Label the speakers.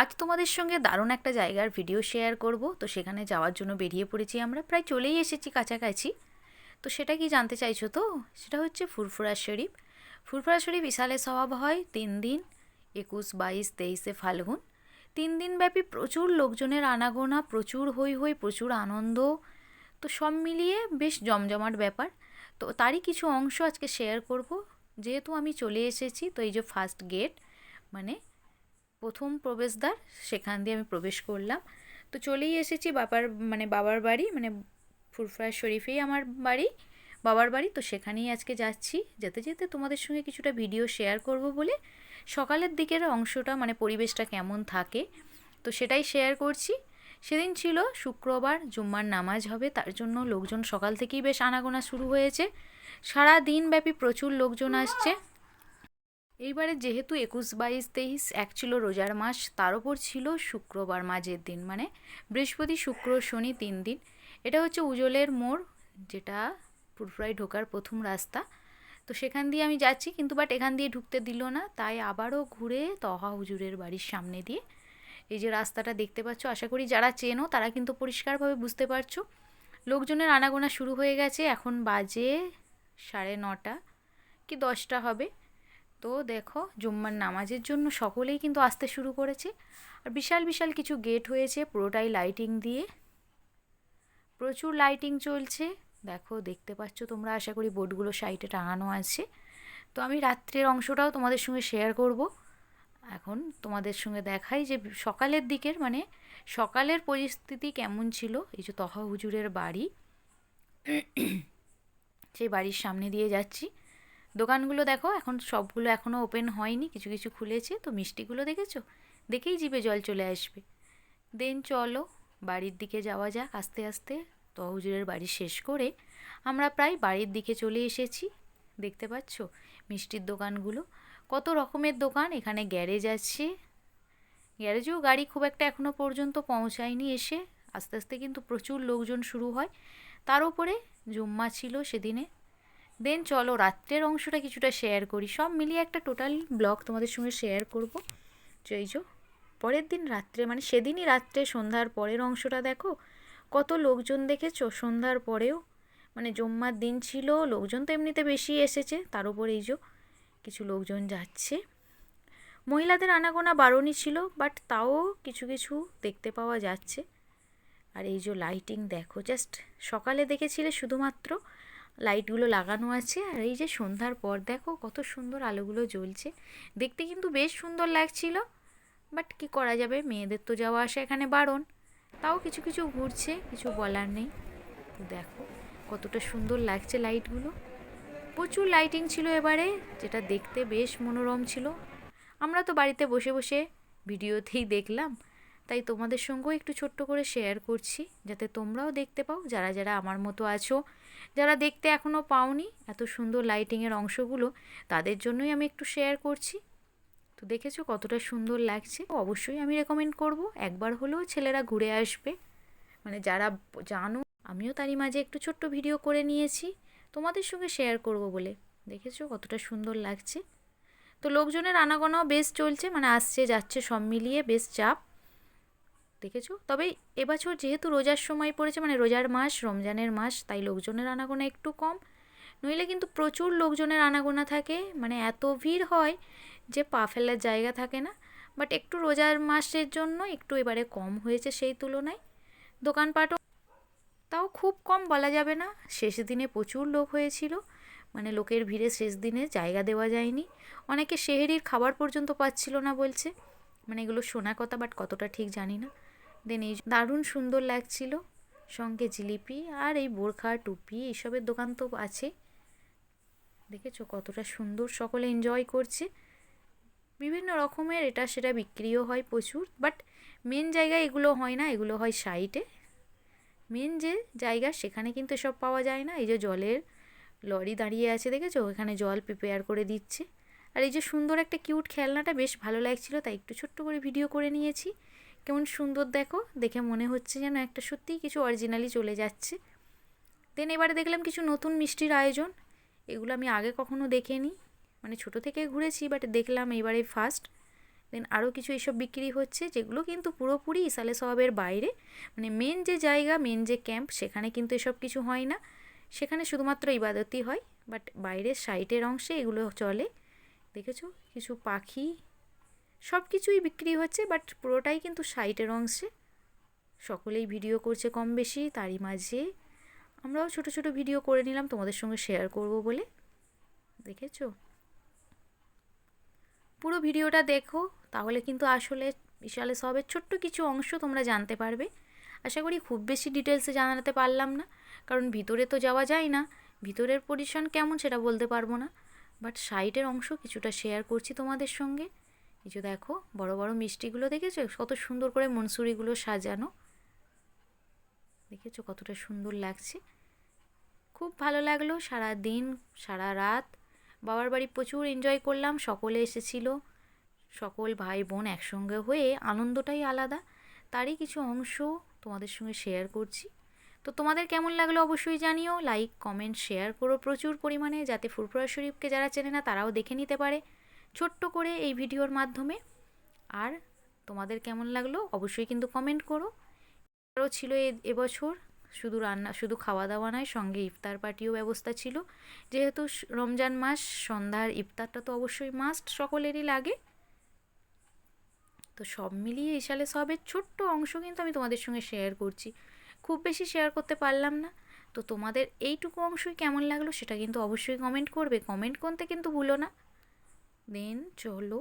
Speaker 1: আজ তোমাদের সঙ্গে দারুণ একটা জায়গার ভিডিও শেয়ার করব। তো সেখানে যাওয়ার জন্য বেরিয়ে পড়েছি আমরা। প্রায় চলেই এসেছি কাছাকাছি। তো সেটা কি জানতে চাইছো তো? সেটা হচ্ছে ফুরফুরা শরীফ। ফুরফুরা শরীফ ইসালে স্বভাব হয়, তিন দিন, একুশ, বাইশ, তেইশে ফাল্গুন। তিন দিনব্যাপী প্রচুর লোকজনের আনাগোনা, প্রচুর হই হই প্রচুর আনন্দ। তো সব মিলিয়ে বেশ জমজমাট ব্যাপার। তো তারই কিছু অংশ আজকে শেয়ার করব। যেহেতু আমি চলে এসেছি, তো এই যে ফার্স্ট গেট মানে প্রথম প্রবেশদ্বার, সেখান দিয়ে আমি প্রবেশ করলাম। তো চলেই এসেছি বাবার মানে বাবার বাড়ি মানে ফুরফুরা শরীফেই আমার বাড়ি, বাবার বাড়ি। তো সেখানেই আজকে যাচ্ছি। যেতে যেতে তোমাদের সঙ্গে কিছুটা ভিডিও শেয়ার করব বলে সকালের দিকের অংশটা মানে পরিবেশটা কেমন থাকে, তো সেটাই শেয়ার করছি। সেদিন ছিল শুক্রবার, জুম্মার নামাজ হবে, তার জন্য লোকজন সকাল থেকেই বেশ আনাগোনা শুরু হয়েছে। সারা দিনব্যাপী প্রচুর লোকজন আসছে। এইবারে যেহেতু একুশ বাইশ তেইশ, এক ছিল রোজার মাস, তার ওপর ছিল শুক্রবার মাঝের দিন মানে বৃহস্পতি, শুক্র, শনি তিন দিন। এটা হচ্ছে উজলের মোড়, যেটা পুরফুরায় ঢোকার প্রথম রাস্তা। তো সেখান দিয়ে আমি যাচ্ছি, কিন্তু বাট এখান দিয়ে ঢুকতে দিল না, তাই আবারও ঘুরে তহা হুজুরের বাড়ির সামনে দিয়ে। এই যে রাস্তাটা দেখতে পাচ্ছ, আশা করি যারা চেনো, তারা কিন্তু পরিষ্কারভাবে বুঝতে পারছ। লোকজনের আনাগোনা শুরু হয়ে গেছে, এখন বাজে সাড়ে নটা, কি দশটা হবে। তো দেখো জুম্মার নামাজের জন্য সকলেই কিন্তু আসতে শুরু করেছে। আর বিশাল বিশাল কিছু গেট হয়েছে, পুরোটাই লাইটিং দিয়ে। প্রচুর লাইটিং চলছে। দেখো, দেখতে পাচ্ছ তোমরা, আশা করি বোর্ডগুলো সাইডে টাঙানো আছে। তো আমি রাত্রের অংশটাও তোমাদের সঙ্গে শেয়ার করব। এখন তোমাদের সঙ্গে দেখাই যে সকালের দিকের মানে সকালের পরিস্থিতি কেমন ছিল। এই যে তহা হুজুরের বাড়ি। সেই বাড়ির সামনে দিয়ে যাচ্ছি। দোকানগুলো দেখো, এখন সবগুলো এখনও ওপেন হয়নি, কিছু কিছু খুলেছে, তো মিষ্টিগুলো দেখেছ? দেখেই জিভে জল চলে আসবে। দেন চলো, বাড়ির দিকে যাওয়া যাক আস্তে আস্তে। তো হুজুরের বাড়ি শেষ করে আমরা প্রায় বাড়ির দিকে চলে এসেছি। দেখতে পাচ্ছ মিষ্টির দোকানগুলো? কত রকমের দোকান, এখানে গ্যারেজ আছে। গ্যারেজেও গাড়ি খুব একটা এখনও পর্যন্ত পৌঁছায়নি এসে। আস্তে আস্তে কিন্তু প্রচুর লোকজন শুরু হয়। তার উপরে জুম্মা ছিল সেদিনে। দেন চলো রাত্রের অংশটা কিছুটা শেয়ার করি। সব মিলিয়ে একটা টোটাল ব্লগ তোমাদের সঙ্গে শেয়ার করব। এই যে পরের দিন রাত্রে মানে সেদিনই রাত্রে সন্ধ্যার পরের অংশটা দেখো। কত লোকজন দেখেছ? সন্ধ্যার পরেও মানে জম্মার দিন ছিল, লোকজন তো এমনিতে বেশি এসেছে, তার উপর এই যে কিছু লোকজন যাচ্ছে। মহিলাদের আনাগোনা বারণই ছিল বাট তাও কিছু কিছু দেখতে পাওয়া যাচ্ছে। আর এই যে লাইটিং দেখো জাস্ট সকালে দেখেছিলে শুধুমাত্র। লাইটগুলো লাগানো আছে আর এই যে সন্ধ্যার পর, দেখো কত সুন্দর আলোগুলো জ্বলছে। দেখতে কিন্তু বেশ সুন্দর লাগছিল বাট কি করা যাবে? মেয়েদের তো যাওয়া আসা এখানে বারণ। তাও কিছু কিছু ঘুরছে, কিছু বলার নেই। তো দেখো কতটা সুন্দর লাগছে লাইটগুলো। প্রচুর লাইটিং ছিল এবারে, যেটা দেখতে বেশ মনোরম ছিল। আমরা তো বাড়িতে বসে বসে ভিডিওতেই দেখলাম তাই তোমাদের সঙ্গেও একটু ছোট্ট করে শেয়ার করছি, যাতে তোমরাও দেখতে পাও যারা যারা আমার মতো আছো। যারা দেখতে এখনও পাওনি এত সুন্দর লাইটিংয়ের অংশগুলো, তাদের জন্যই আমি একটু শেয়ার করছি। তো দেখেছ কতটা সুন্দর লাগছে? অবশ্যই আমি রেকমেন্ড করব, একবার হলেও ছেলেরা ঘুরে আসবে। মানে যারা জানো, আমিও তারই মাঝে একটু ছোট্ট ভিডিও করে নিয়েছি, তোমাদের সঙ্গে শেয়ার করব বলে। দেখেছ কতটা সুন্দর লাগছে? তো লোকজনের আনাগোনাও বেশ চলছে মানে আসছে, যাচ্ছে সব মিলিয়ে বেশ চাপ। দেখেছ? তবে এবছর যেহেতু রোজার সময় পড়েছে মানে রোজার মাস, রমজানের মাস, তাই লোকজনের আনাগোনা একটু কম। নইলে কিন্তু প্রচুর লোকজনের আনাগোনা থাকে মানে এত ভিড় হয় যে পা ফেলার জায়গা থাকে না। বাট একটু রোজার মাসের জন্য একটু এবারে কম হয়েছে সেই তুলনায়। দোকানপাটও তাও খুব কম বলা যাবে না। শেষ দিনে প্রচুর লোক হয়েছিল মানে লোকের ভিড়ে শেষ দিনে জায়গা দেওয়া যায়নি। অনেকে শেহেরির খাবার পর্যন্ত পাচ্ছিল না বলছে। মানে এগুলো শোনা কথা, বাট কতটা ঠিক জানি না। দেন এই দারুণ সুন্দর লাগছিল। সঙ্গে জিলিপি আর এই বোরখা, টুপি এইসবের দোকান তো আছে। দেখেছ কতটা সুন্দর সকলে এনজয় করছে। বিভিন্ন রকমের এটা সেটা বিক্রিও হয় প্রচুর বাট মেন জায়গায় এগুলো হয় না, এগুলো হয় সাইটে মেন যে জায়গা সেখানে কিন্তু সব পাওয়া যায় না। এই যে জলের লরি দাঁড়িয়ে আছে, দেখেছ? এখানে জল প্রিপেয়ার করে দিচ্ছে। আর এই যে সুন্দর একটা কিউট খেলনাটা বেশ ভালো লাগছিল, তাই একটু ছোট্ট করে ভিডিও করে নিয়েছি। কেমন সুন্দর দেখো। দেখে মনে হচ্ছে যেন একটা সত্যিই কিছু অরিজিনালি চলে যাচ্ছে। দেন এবারে দেখলাম কিছু নতুন মিষ্টির আয়োজন। এগুলো আমি আগে কখনো দেখিনি। মানে ছোট থেকে ঘুরেছি বাট দেখলাম এবারে ফার্স্ট দেন আরও কিছু এইসব বিক্রি হচ্ছে, যেগুলো কিন্তু পুরোপুরি ইসালে সবাবের বাইরে। মানে মেন যে জায়গা মেন যে ক্যাম্প সেখানে কিন্তু এসব কিছু হয় না। সেখানে শুধুমাত্র ইবাদতই হয় বাট বাইরের সাইটের অংশে এগুলো চলে। দেখেছ? কিছু পাখি সব কিছুই বিক্রি হচ্ছে বাট পুরোটাই কিন্তু সাইটের অংশে। সকলেই ভিডিও করছে কম বেশি তারই মাঝে। আমরাও ছোট ছোট ভিডিও করে নিলাম, তোমাদের সঙ্গে শেয়ার করব বলে। দেখেছ? পুরো ভিডিওটা দেখো, তাহলে কিন্তু আসলে বিশালে সবের ছোট্ট কিছু অংশ তোমরা জানতে পারবে। আশা করি খুব বেশি ডিটেলসে জানাতে পারলাম না, কারণ ভিতরে তো যাওয়া যায় না। ভিতরের পজিশন কেমন সেটা বলতে পারব না বাট সাইটের অংশ কিছুটা শেয়ার করছি তোমাদের সঙ্গে। এই যে দেখো, বড় বড় মিষ্টিগুলো দেখেছ? কত সুন্দর করে মনসুরিগুলো সাজানো। দেখেছ কতটা সুন্দর লাগছে? খুব ভালো লাগল সারা দিন সারা রাত। বাবার বাড়ি প্রচুর এনজয় করলাম, সকলে এসেছিল। সকল ভাই বোন একসঙ্গে হয়ে আনন্দটাই আলাদা। তারই কিছু অংশ তোমাদের সঙ্গে শেয়ার করছি। তো তোমাদের কেমন লাগল অবশ্যই জানিও। লাইক কমেন্ট শেয়ার করো প্রচুর পরিমাণে, যাতে ফুরফুরা শরীফকে যারা চেনে না, তারাও দেখে নিতে পারে। ছোট্ট করে এই ভিডিওর মাধ্যমে। আর তোমাদের কেমন লাগল অবশ্যই কিন্তু কমেন্ট করো। আরও ছিল এবছর শুধু রান্না, শুধু খাওয়া দাওয়া নয়, সঙ্গে ইফতার পার্টিও ব্যবস্থা ছিল। যেহেতু রমজান মাস, সন্ধ্যার ইফতারটা তো অবশ্যই মাস্ট সকলেরই লাগে। তো সব মিলিয়ে এই সালে সবের ছোট্ট অংশ কিন্তু আমি তোমাদের সঙ্গে শেয়ার করছি। খুব বেশি শেয়ার করতে পারলাম না। তো তোমাদের এইটুকু অংশই কেমন লাগল সেটা কিন্তু অবশ্যই কমেন্ট করবে। কমেন্ট করতে কিন্তু ভুলো না। দেন চলো